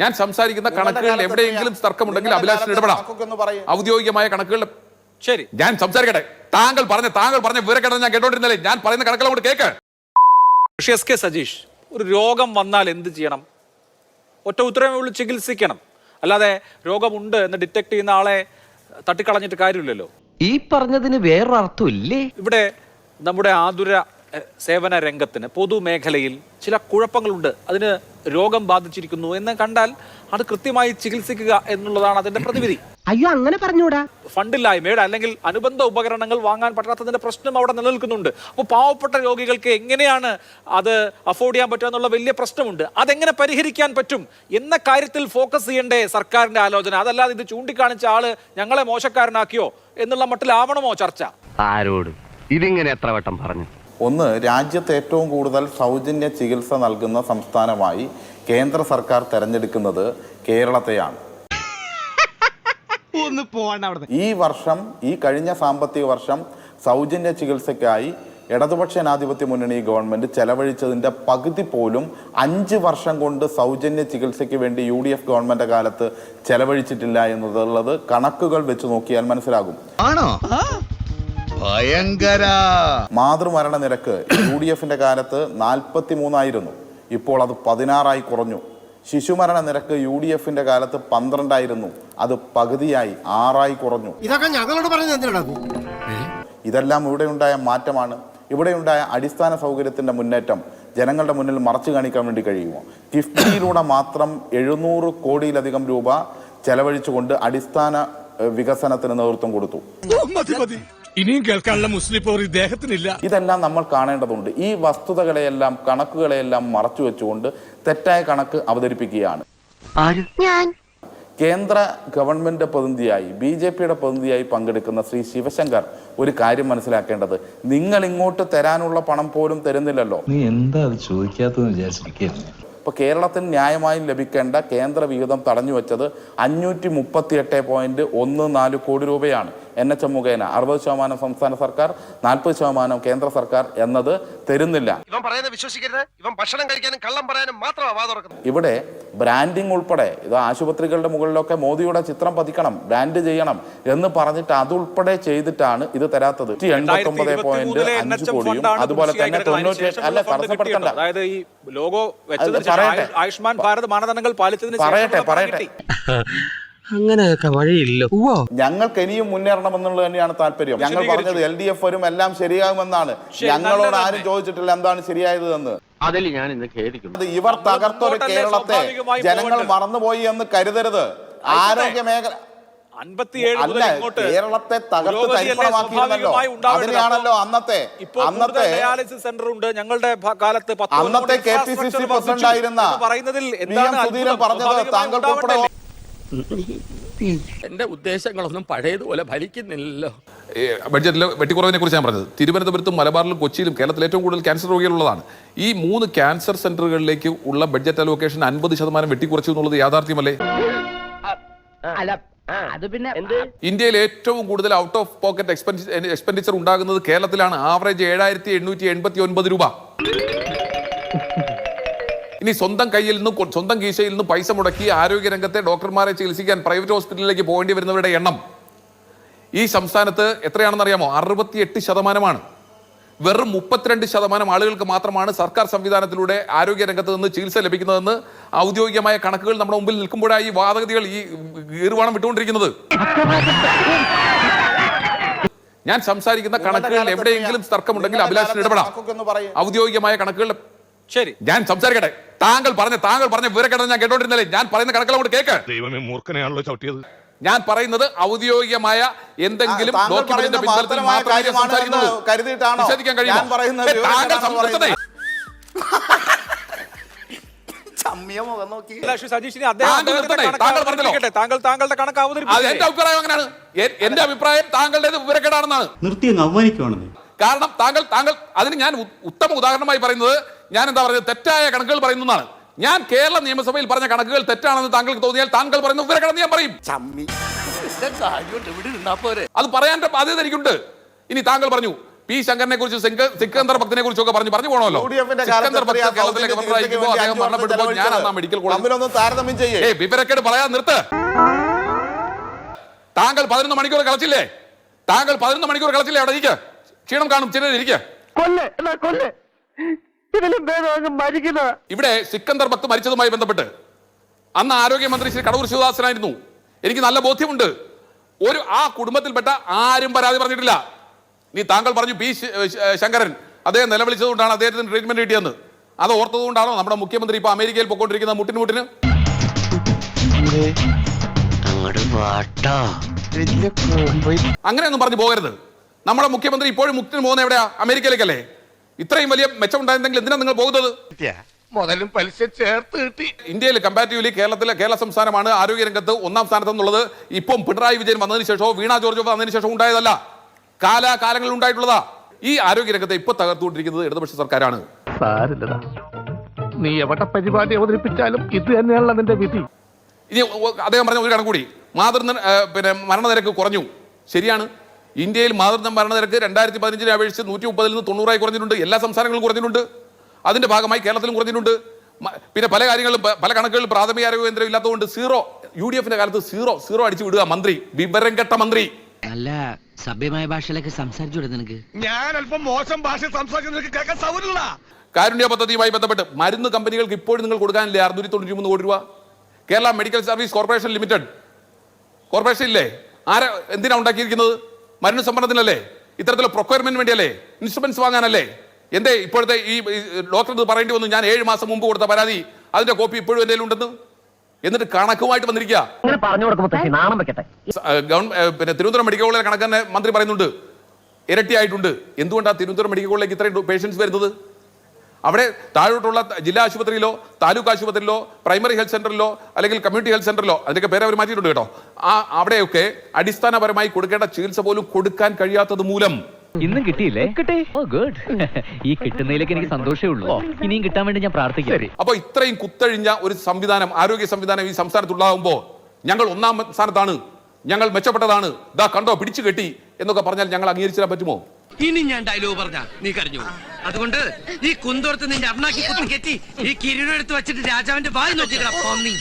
ഞാൻ സംസാരിക്കുന്ന കണക്കുകൾ കണക്കുകളിൽ എവിടെയെങ്കിലും? തർക്കമുണ്ടെങ്കിൽ അഭിലാഷിന് ഇടപെടാം. ഔദ്യോഗികമായ കണക്കുകളിൽ ശരി. ഞാൻ സംസാരിക്കട്ടെ. താങ്കൾ പറഞ്ഞ താങ്കൾ പറഞ്ഞ വിവരക്കേടാണ് ഞാൻ കേട്ടോണ്ടിരുന്നല്ലേ? ഞാൻ പറയുന്ന കണക്കുകൾ അങ്ങോട്ട് കേക്ക്. പക്ഷേ എസ് കെ സജീഷ് ഒരു രോഗം വന്നാൽ എന്ത് ചെയ്യണം? ഒറ്റ ഉത്തരവേ ഉള്ളൂ ചികിത്സിക്കണം. അല്ലാതെ രോഗമുണ്ട് എന്ന് ഡിറ്റക്ട് ചെയ്യുന്ന ആളെ തട്ടിക്കളഞ്ഞിട്ട് കാര്യമില്ലല്ലോ. ഈ പറഞ്ഞതിന് വേറൊരർത്ഥം ഇല്ലേ? ഇവിടെ നമ്മുടെ ആതുര സേവന രംഗത്തിന് പൊതുമേഖലയിൽ ചില കുഴപ്പങ്ങളുണ്ട്. അതിന് രോഗം ബാധിച്ചിരിക്കുന്നു എന്ന് കണ്ടാൽ അത് കൃത്യമായി ചികിത്സിക്കുക എന്നുള്ളതാണ് അതിന്റെ പ്രതിവിധി. അയ്യോ അങ്ങനെ പറഞ്ഞൂടാ. ഫണ്ടില്ലായ്മയുടെ അല്ലെങ്കിൽ അനുബന്ധ ഉപകരണങ്ങൾ വാങ്ങാൻ പറ്റാത്തതിന്റെ പ്രശ്നം അവിടെ നിലനിൽക്കുന്നുണ്ട്. അപ്പോൾ പാവപ്പെട്ട രോഗികൾക്ക് എങ്ങനെയാണ് അത് അഫോർഡ് ചെയ്യാൻ പറ്റുക എന്നുള്ള വലിയ പ്രശ്നമുണ്ട്. അതെങ്ങനെ പരിഹരിക്കാൻ പറ്റും എന്ന കാര്യത്തിൽ ഫോക്കസ് ചെയ്യേണ്ടേ സർക്കാരിന്റെ ആലോചന. അതല്ലാതെ ഇത് ചൂണ്ടിക്കാണിച്ച ആൾ ഞങ്ങളെ മോശക്കാരനാക്കിയോ എന്നുള്ള മട്ടിലാവണമോ ചർച്ച? ആരോട്. ഇതിങ്ങനെ എത്ര വട്ടം പറഞ്ഞു? ഒന്ന് രാജ്യത്ത് ഏറ്റവും കൂടുതൽ സൗജന്യ ചികിത്സ നൽകുന്ന സംസ്ഥാനമായി കേന്ദ്ര സർക്കാർ തെരഞ്ഞെടുക്കുന്നത് കേരളത്തെയാണ്. ഒന്ന് പോവാണ്ട് അവിടെ ഈ വർഷം ഈ കഴിഞ്ഞ സാമ്പത്തിക വർഷം സൗജന്യ ചികിത്സയ്ക്കായി ഇടതുപക്ഷ ജനാധിപത്യ മുന്നണി ഗവൺമെന്റ് ചെലവഴിച്ചതിന്റെ പകുതി പോലും അഞ്ച് വർഷം കൊണ്ട് സൗജന്യ ചികിത്സയ്ക്ക് വേണ്ടി യു ഡി എഫ് ഗവൺമെന്റ് കാലത്ത് ചെലവഴിച്ചിട്ടില്ല എന്നുള്ളത് കണക്കുകൾ വെച്ച് നോക്കിയാൽ മനസ്സിലാകും. ആണോ? ഭയങ്കര. മാതൃമരണ നിരക്ക് യു ഡി എഫിന്റെ കാലത്ത് നാൽപ്പത്തി മൂന്നായിരുന്നു ഇപ്പോൾ അത് പതിനാറായി കുറഞ്ഞു. ശിശുമരണ നിരക്ക് യു ഡി എഫിന്റെ കാലത്ത് പന്ത്രണ്ടായിരുന്നു. അത് പകുതിയായി ആറായി കുറഞ്ഞു. ഇതൊക്കെ ഞങ്ങളോട് പറഞ്ഞത് എന്തിനാ ഇതെല്ലാം ഇവിടെയുണ്ടായ മാറ്റമാണ്. ഇവിടെയുണ്ടായ അടിസ്ഥാന സൗകര്യത്തിന്റെ മുന്നേറ്റം ജനങ്ങളുടെ മുന്നിൽ മറച്ചു കാണിക്കാൻ വേണ്ടി കഴിയുമോ? കിഫ്ബിയിലൂടെ മാത്രം എഴുന്നൂറ് കോടിയിലധികം രൂപ ചെലവഴിച്ചുകൊണ്ട് അടിസ്ഥാന വികസനത്തിന് നേതൃത്വം കൊടുത്തു. ഇനിയും കേൾക്കാനുള്ള മുസ്ലിം പോർ ഇദ്ദേഹത്തിനില്ല. ഇതെല്ലാം നമ്മൾ കാണേണ്ടതുണ്ട്. ഈ വസ്തുതകളെയെല്ലാം കണക്കുകളെയെല്ലാം മറച്ചു വെച്ചുകൊണ്ട് തെറ്റായ കണക്ക് അവതരിപ്പിക്കുകയാണ്. ആര്? കേന്ദ്ര ഗവൺമെന്റ് പ്രതിനിധിയായി ബി ജെ പിയുടെ പ്രതിനിധിയായി പങ്കെടുക്കുന്ന ശ്രീ ശിവശങ്കർ ഒരു കാര്യം മനസ്സിലാക്കേണ്ടത്. നിങ്ങൾ ഇങ്ങോട്ട് തരാനുള്ള പണം പോലും തരുന്നില്ലല്ലോ. നീ എന്താ ചോദിക്കാത്തതെന്ന് വിചാരിച്ചിരിക്കുന്നു ഇപ്പൊ കേരളത്തിന് ന്യായമായും ലഭിക്കേണ്ട കേന്ദ്ര വിഹിതം തടഞ്ഞു വെച്ചത് അഞ്ഞൂറ്റി മുപ്പത്തി എട്ട് പോയിന്റ് ഒന്ന് നാല് കോടി രൂപയാണ്. എൻ എച്ച് എം മുഖേന അറുപത് ശതമാനം സംസ്ഥാന സർക്കാർ നാൽപ്പത് ശതമാനം കേന്ദ്ര സർക്കാർ എന്നത് തരുന്നില്ല. ഇവൻ പറയുന്നത് വിശ്വസിക്കരുത്. ഇവൻ ഭക്ഷണം കഴിക്കാനും കള്ളം പറയാനും മാത്രമാണ് ഇവിടെ ബ്രാൻഡിംഗ് ഉൾപ്പെടെ ഇത് ആശുപത്രികളുടെ മുകളിലൊക്കെ മോദിയുടെ ചിത്രം പതിക്കണം ബ്രാൻഡ് ചെയ്യണം എന്ന് പറഞ്ഞിട്ട് അതുൾപ്പെടെ ചെയ്തിട്ടാണ് ഇത് തരാത്തത്. എൺപത്തി ഒമ്പത് പോയിന്റ് അഞ്ച് കോടിയും അതുപോലെ തന്നെ തൊണ്ണൂറ്റി അല്ല തടസ്സപ്പെടുത്തണ്ട അതായത് ഈ ലോഗോ. ആയുഷ്മാൻ ഭാരത് മാനദണ്ഡങ്ങൾ പാലിച്ചതിന് പറയട്ടെ, പറയട്ടെ. അങ്ങനെയൊക്കെ വഴിയില്ലോ. ഞങ്ങൾക്ക് ഇനിയും മുന്നേറണം എന്നുള്ളത് തന്നെയാണ് താല്പര്യം. ഞങ്ങൾ പറഞ്ഞത് എൽ ഡി എഫ് വരും എല്ലാം ശരിയാകുമെന്നാണ്. ശരി, ഞങ്ങളോട് ആരും. ചോദിച്ചിട്ടില്ല എന്താണ് ശരിയായത് എന്ന് അതിൽ ഞാൻ ഇന്ന് ഖേദിക്കുന്നു. അത് ഇവർ തകർത്തൊരു കേരളത്തെ ജനങ്ങൾ. മറന്നുപോയി എന്ന് കരുതരുത്. ആരോഗ്യ മേഖല അല്ല ഇങ്ങോട്ട് കേരളത്തെ തകർത്ത് തരിപ്പണമാക്കിയിരുന്നല്ലോ. സ്വാഭാവികമായി അന്നത്തെ. അന്നത്തെ ഡയാലിസിസ് സെന്റർ ഉണ്ട്. ഞങ്ങളുടെ കാലത്ത് അന്നത്തെ K P C C president ആയിരുന്ന പറയുന്നതിൽ എന്താണ് സുധീരൻ? പറഞ്ഞത് താങ്കൾക്ക് ഉണ്ടാവണ്ടേ? എന്റെ ഉദ്ദേശങ്ങളൊന്നും പഴയതുപോലെ ഫലിക്കുന്നില്ലല്ലോ ബഡ്ജറ്റിലെ ബഡ്ജറ്റിൽ വെട്ടിക്കുറവിനെ കുറിച്ച് ഞാൻ പറഞ്ഞത്. തിരുവനന്തപുരത്തും മലബാറിലും കൊച്ചിയിലും കേരളത്തിൽ ഏറ്റവും കൂടുതൽ ക്യാൻസർ രോഗികളുള്ളതാണ്. ഈ മൂന്ന് ക്യാൻസർ സെന്ററുകളിലേക്ക് ഉള്ള ബഡ്ജറ്റ് അലോക്കേഷൻ അൻപത് ശതമാനം വെട്ടിക്കുറച്ചു എന്നുള്ളത് യാഥാർത്ഥ്യമല്ലേ? അല്ല അത് പിന്നെ ഇന്ത്യയിൽ ഏറ്റവും കൂടുതൽ ഔട്ട് ഓഫ് പോക്കറ്റ് എക്സ്പെൻഡിച്ചർ ഉണ്ടാകുന്നത് കേരളത്തിലാണ്. ആവറേജ് ഏഴായിരത്തി എണ്ണൂറ്റി എൺപത്തി ഒൻപത് രൂപ. ഇനി സ്വന്തം കയ്യിൽ നിന്ന് സ്വന്തം കീശയിൽ നിന്ന് പൈസ മുടക്കി ആരോഗ്യരംഗത്തെ ഡോക്ടർമാരെ ചികിത്സിക്കാൻ പ്രൈവറ്റ് ഹോസ്പിറ്റലിലേക്ക് പോകേണ്ടി വരുന്നവരുടെ എണ്ണം ഈ സംസ്ഥാനത്ത് എത്രയാണെന്ന് അറിയാമോ അറുപത്തിയെട്ട് ശതമാനമാണ്. വെറും മുപ്പത്തിരണ്ട് ശതമാനം ആളുകൾക്ക് മാത്രമാണ് സർക്കാർ സംവിധാനത്തിലൂടെ ആരോഗ്യരംഗത്ത് നിന്ന് ചികിത്സ ലഭിക്കുന്നതെന്ന് ഔദ്യോഗികമായ കണക്കുകൾ നമ്മുടെ മുമ്പിൽ നിൽക്കുമ്പോഴാണ് ഈ വാദഗതികൾ ഈ ഗീർവാണം വിട്ടുകൊണ്ടിരിക്കുന്നത്. ഞാൻ സംസാരിക്കുന്ന കണക്കുകൾ എവിടെയെങ്കിലും തർക്കമുണ്ടെങ്കിൽ അഭിലാഷിന് ഇടപെടാം. ഔദ്യോഗികമായ കണക്കുകൾ ശരി. ഞാൻ സംസാരിക്കട്ടെ. താങ്കൾ പറഞ്ഞ താങ്കൾ പറഞ്ഞ വിവരക്കേടാണ് ഞാൻ കേട്ടോണ്ടിരുന്നല്ലേ? ഞാൻ പറയുന്ന കണക്കുകൾ അങ്ങോട്ട് കേക്ക്. ദൈവമേ മൂർഖനെയാണല്ലോ ചവിട്ടിയത്. ഞാൻ പറയുന്നത് ഔദ്യോഗികമായ എന്തെങ്കിലും ഡോക്യുമെന്റിന്റെ പിൻബലത്തിൽ മാത്രമേ സംസാരിക്കുന്നുള്ളൂ. നിഷേധിക്കാൻ കഴിയുമോ? താങ്കൾ സംസാരിച്ചതേ. എന്റെ അഭിപ്രായം താങ്കളുടെ അഭിപ്രായം താങ്കളുടേത് വിവരക്കേടാണെന്നാണ്. നിർത്തി അവമാനിക്കുവാണെന്ന്. കാരണം താങ്കൾ താങ്കൾ അതിന് ഞാൻ ഉത്തമ ഉദാഹരണമായി പറയുന്നത് ഞാൻ എന്താ പറയുന്നത് തെറ്റായ കണക്കുകൾ പറയുന്നു എന്നാണ്. ഞാൻ കേരള നിയമസഭയിൽ പറഞ്ഞ കണക്കുകൾ തെറ്റാണെന്ന് താങ്കൾക്ക് തോന്നിയാൽ താങ്കൾ പറയുന്ന വിവരക്കേടെന്ന് ഞാൻ പറയും. അത് പറയാൻ ബാധ്യത എനിക്കുണ്ട്. ഇനി താങ്കൾ പറഞ്ഞു പി ശങ്കറിനെ കുറിച്ച് സിക്കന്ദർ ഭക്തിനെ കുറിച്ചൊക്കെ പറഞ്ഞു പറഞ്ഞു പോകണമല്ലോ സിക്കന്ദർ ഭക്ത് കേരളത്തിലെ ഗവർണറായിരിക്കുമ്പോൾ അദ്ദേഹം ഞാൻ അന്നാ മെഡിക്കൽ? കോളേജ് വിവരക്കേട് പറയാൻ നിർത്ത്. താങ്കൾ പതിനൊന്ന് മണിക്കൂർ കളിച്ചില്ലേ? താങ്കൾ പതിനൊന്ന് മണിക്കൂർ കളിച്ചില്ലേ അവിടെ? ഇരിക്കുക ക്ഷീണം കാണും ചിലർ ഇതിലും ഭേദം അങ്ങ് ഇവിടെ സിക്കന്ദർ ഭക്ത് മരിച്ചതുമായി ബന്ധപ്പെട്ട് അന്ന് ആരോഗ്യമന്ത്രി ശ്രീ കടവൂർ ശിവദാസനായിരുന്നു എനിക്ക് നല്ല ബോധ്യമുണ്ട്. ഒരു ആ കുടുംബത്തിൽപ്പെട്ട ആരും പരാതി പറഞ്ഞിട്ടില്ല. നീ താങ്കൾ പറഞ്ഞു പി ശങ്കരൻ അദ്ദേഹം നിലവിളിച്ചതുകൊണ്ടാണ് അദ്ദേഹത്തിന് ട്രീറ്റ്മെന്റ് കിട്ടിയെന്ന്. അത് ഓർത്തതുകൊണ്ടാണോ നമ്മുടെ മുഖ്യമന്ത്രി ഇപ്പൊ അമേരിക്കയിൽ പൊക്കോണ്ടിരിക്കുന്ന മുട്ടിന് മുട്ടിന് അങ്ങോട്ട് വാട്ടാ. അങ്ങനെയൊന്നും പറഞ്ഞു പോകരുത്. നമ്മുടെ മുഖ്യമന്ത്രി ഇപ്പോഴും മുക്തിന് പോകുന്ന എവിടെയാ? അമേരിക്കയിലേക്കല്ലേ? ഇത്രയും വലിയ മെച്ചമുണ്ടായിരുന്നെങ്കിൽ എന്തിനാ നിങ്ങൾ പോകുന്നത്? മുതലും പലിശ ചേർത്ത് കിട്ടി. ഇന്ത്യയിൽ കമ്പാരിറ്റീവ്ലി കേരളത്തിലെ കേരള സംസ്ഥാനമാണ് ആരോഗ്യരംഗത്ത് ഒന്നാം സ്ഥാനത്ത് എന്നുള്ളത് ഇപ്പം പിണറായി വിജയൻ വന്നതിന് ശേഷമോ വീണ ജോർജ് വന്നതിന് ശേഷമോ ഉണ്ടായതല്ല. കാലാകാലങ്ങളിൽ ഉണ്ടായിട്ടുള്ളതാ. ഈ ആരോഗ്യരംഗത്തെ ഇപ്പൊ തകർത്തുകൊണ്ടിരിക്കുന്നത് ഇടതുപക്ഷ സർക്കാരാണ്. സാരില്ലടാ. നീ എവിടെ പരിപാടി അവതരിപ്പിച്ചാലും ഇത് തന്നെയാണല്ലോ നിന്റെ വിധി. ഇനി അദ്ദേഹം പറഞ്ഞ ഒരു കണക്കൂടി മാതൃ പിന്നെ മരണനിരക്ക് കുറഞ്ഞു. ശരിയാണ്. ഇന്ത്യയിൽ മാതൃത്വം മരണനിരക്ക് രണ്ടായിരത്തി പതിനഞ്ചിനെ അപേക്ഷിച്ച് നൂറ്റി മുപ്പതിൽ നിന്ന് തൊണ്ണൂറായി കുറഞ്ഞിട്ടുണ്ട്. എല്ലാ സംസ്ഥാനങ്ങളും കുറഞ്ഞിട്ടുണ്ട്. അതിന്റെ ഭാഗമായി കേരളത്തിലും കുറഞ്ഞിട്ടുണ്ട്. പിന്നെ പല കാര്യങ്ങളും പല കണക്കുകളിലും പ്രാഥമിക ആരോഗ്യ കേന്ദ്രം ഇല്ലാത്തതുകൊണ്ട് സീറോ യു ഡി എഫിന്റെ കാലത്ത് സീറോ സീറോ അടിച്ചു വിടുക മന്ത്രി. വിവരം കെട്ട മന്ത്രി. അല്ല സഭ്യമായ ഭാഷയിലൊക്കെ സംസാരിച്ചു നിനക്ക്. ഞാൻ അല്പം മോശം ഭാഷ സംസാരിച്ചു കാരുണ്യ പദ്ധതിയുമായി ബന്ധപ്പെട്ട് മരുന്ന് കമ്പനികൾക്ക് ഇപ്പോഴും നിങ്ങൾ കൊടുക്കാനില്ലേ. അറുന്നൂറ്റി തൊണ്ണൂറ്റി മൂന്ന് കോടി രൂപ. Kerala medical service corporation limited. Corporation ഇല്ലേ? ആരാ എന്തിനാ ഉണ്ടാക്കിയിരിക്കുന്നത്? മരുന്ന് സംഭരണത്തിനല്ലേ ഇത്തരത്തിലുള്ള പ്രൊക്വയർമെന്റ് വേണ്ടിയല്ലേ? ഇൻസ്ട്രുമെന്റ്സ് വാങ്ങാനല്ലേ? എന്തേ ഇപ്പോഴത്തെ ഈ ഡോക്ടർ ഇത് പറയേണ്ടി വന്നു ഞാൻ ഏഴ് മാസം മുമ്പ് കൊടുത്ത പരാതി അതിന്റെ കോപ്പി ഇപ്പോഴും എന്തെങ്കിലും ഉണ്ടെന്ന്? എന്നിട്ട് കണക്കുമായിട്ട് വന്നിരിക്കുക. പിന്നെ തിരുവനന്തപുരം മെഡിക്കൽ കോളേജിലെ കണക്ക് തന്നെ മന്ത്രി പറയുന്നുണ്ട്. ഇരട്ടിയായിട്ടുണ്ട്. എന്തുകൊണ്ടാണ് തിരുവനന്തപുരം മെഡിക്കൽ കോളേജിലേക്ക് ഇത്രയും പേഷ്യൻസ് വരുന്നത്? അവിടെ താഴോട്ടുള്ള ജില്ലാ ആശുപത്രിയിലോ താലൂക്ക് ആശുപത്രിയിലോ പ്രൈമറി ഹെൽത്ത് സെന്ററിലോ അല്ലെങ്കിൽ കമ്മ്യൂണിറ്റി ഹെൽത്ത് സെന്ററിലോ അതിന്റെയൊക്കെ പേര് അവർ മാറ്റിയിട്ടുണ്ട് കേട്ടോ. ആ അവിടെയൊക്കെ അടിസ്ഥാനപരമായി കൊടുക്കേണ്ട ചികിത്സ പോലും കൊടുക്കാൻ കഴിയാത്തത് മൂലം. ഇന്നും കിട്ടിയില്ലേ? കിട്ടി. Oh good. ഈ കിട്ടുന്നതിലേക്ക് എനിക്ക് സന്തോഷമേ ഉള്ളൂ. ഇനിയും കിട്ടാൻ വേണ്ടി ഞാൻ പ്രാർത്ഥിക്കാം. അപ്പോൾ ഇത്രയും കുത്തഴിഞ്ഞ ഒരു സംവിധാനം ആരോഗ്യ സംവിധാനം ഈ സംസ്ഥാനത്തുണ്ടാകുമ്പോൾ ഞങ്ങൾ ഒന്നാം സ്ഥാനത്താണ് ഞങ്ങൾ മെച്ചപ്പെട്ടതാണ്. ദാ കണ്ടോ പിടിച്ചു കെട്ടി എന്നൊക്കെ പറഞ്ഞാൽ ഞങ്ങൾ അംഗീകരിച്ചിടാൻ പറ്റുമോ? ഇനി ഞാൻ ഡയലോഗ് പറഞ്ഞ നീ കരഞ്ഞു അതുകൊണ്ട് ഈ കുന്തോർത്ത് നിന്റെ അണ്ണാക്കി കുത്തി കെറ്റി ഈ കിരീടം എടുത്ത് വെച്ചിട്ട് രാജാവിന്റെ വായി നോക്കിക്കടാ പോന്നി.